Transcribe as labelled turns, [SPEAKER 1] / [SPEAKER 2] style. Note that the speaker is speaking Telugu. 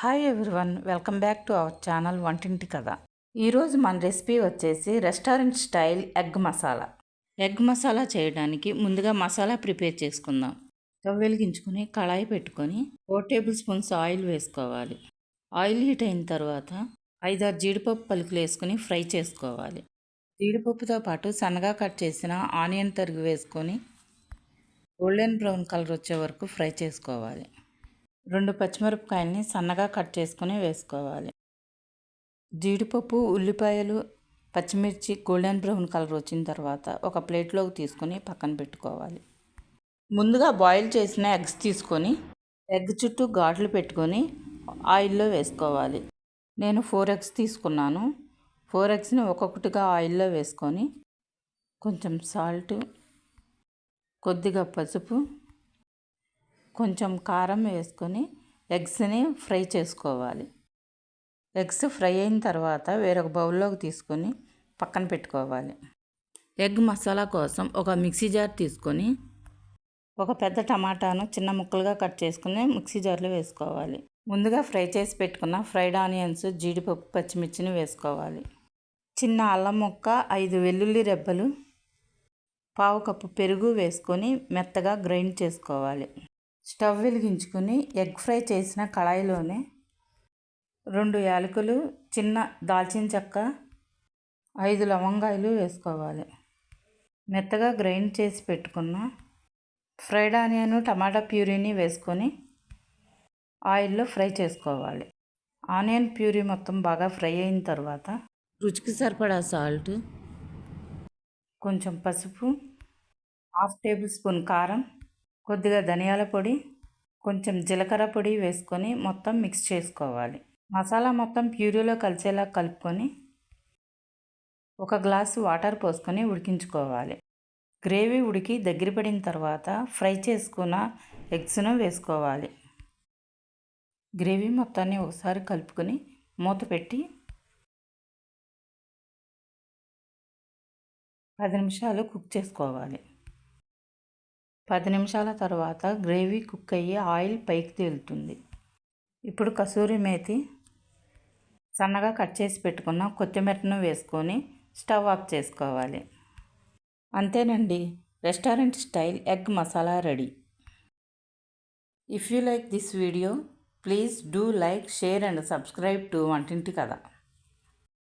[SPEAKER 1] Hi everyone welcome back to our channel వంటింటి కథ ఈరోజు మన రెసిపీ వచ్చేసి restaurant style egg masala egg masala చేయడానికి ముందుగా మసాలా ప్రిపేర్ చేసుకుందాం. స్టవ్ వెలిగించుకొని కళాయి పెట్టుకొని ఫోర్ టేబుల్ స్పూన్స్ ఆయిల్ వేసుకోవాలి. ఆయిల్ హీట్ అయిన తర్వాత ఐదారు జీడిపప్పు పలుకులు వేసుకొని ఫ్రై చేసుకోవాలి. జీడిపప్పుతో పాటు సన్నగా కట్ చేసిన ఆనియన్ తరుగు వేసుకొని గోల్డెన్ బ్రౌన్ కలర్ వచ్చే వరకు ఫ్రై చేసుకోవాలి. రెండు పచ్చిమిరపకాయలని సన్నగా కట్ చేసుకుని వేసుకోవాలి. జీడిపప్పు ఉల్లిపాయలు పచ్చిమిర్చి గోల్డెన్ బ్రౌన్ కలర్ వచ్చిన తర్వాత ఒక ప్లేట్లోకి తీసుకొని పక్కన పెట్టుకోవాలి. ముందుగా బాయిల్ చేసిన ఎగ్స్ తీసుకొని ఎగ్ చుట్టూ ఘాట్లు పెట్టుకొని ఆయిల్లో వేసుకోవాలి. నేను ఫోర్ ఎగ్స్ తీసుకున్నాను. ఫోర్ ఎగ్స్ని ఒక్కొక్కటిగా ఆయిల్లో వేసుకొని కొంచెం సాల్ట్ కొద్దిగా పసుపు కొంచెం కారం వేసుకొని ఎగ్స్ని ఫ్రై చేసుకోవాలి. ఎగ్స్ ఫ్రై అయిన తర్వాత వేరొక బౌల్లోకి తీసుకొని పక్కన పెట్టుకోవాలి. ఎగ్ మసాలా కోసం ఒక మిక్సీ జార్ తీసుకొని ఒక పెద్ద టమాటాను చిన్న ముక్కలుగా కట్ చేసుకుని మిక్సీ జార్లో వేసుకోవాలి. ముందుగా ఫ్రై చేసి పెట్టుకున్న ఫ్రైడ్ ఆనియన్స్ జీడిపప్పు పచ్చిమిర్చిని వేసుకోవాలి. చిన్న అల్లం ముక్క ఐదు వెల్లుల్లి రెబ్బలు పావు కప్పు పెరుగు వేసుకొని మెత్తగా గ్రైండ్ చేసుకోవాలి. స్టవ్ వెలిగించుకుని ఎగ్ ఫ్రై చేసిన కళాయిలోనే రెండు యాలకులు చిన్న దాల్చిన చెక్క ఐదు లవంగాయలు వేసుకోవాలి. మెత్తగా గ్రైండ్ చేసి పెట్టుకున్న ఫ్రైడ్ ఆనియన్ టమాటా ప్యూరీని వేసుకొని ఆయిల్లో ఫ్రై చేసుకోవాలి. ఆనియన్ ప్యూరీ మొత్తం బాగా ఫ్రై అయిన తర్వాత రుచికి సరిపడా సాల్ట్ కొంచెం పసుపు హాఫ్ టేబుల్ స్పూన్ కారం కొద్దిగా ధనియాల పొడి కొంచెం జీలకర్ర పొడి వేసుకొని మొత్తం మిక్స్ చేసుకోవాలి. మసాలా మొత్తం ప్యూరీలో కలిసేలా కలుపుకొని ఒక గ్లాసు వాటర్ పోసుకొని ఉడికించుకోవాలి. గ్రేవీ ఉడికి దగ్గర పడిన తర్వాత ఫ్రై చేసుకున్న ఎగ్స్ను వేసుకోవాలి. గ్రేవీ మొత్తాన్ని ఒకసారి కలుపుకొని మూత పెట్టి పది నిమిషాలు కుక్ చేసుకోవాలి. పది నిమిషాల తర్వాత గ్రేవీ కుక్ అయ్యి ఆయిల్ పైకి తేలుతుంది. ఇప్పుడు కసూరి మేతి సన్నగా కట్ చేసి పెట్టుకున్న కొత్తిమీరను వేసుకొని స్టవ్ ఆఫ్ చేసుకోవాలి. అంతేనండి restaurant style egg masala ready. If you like this video please do like share and subscribe to వంటింటి కథ.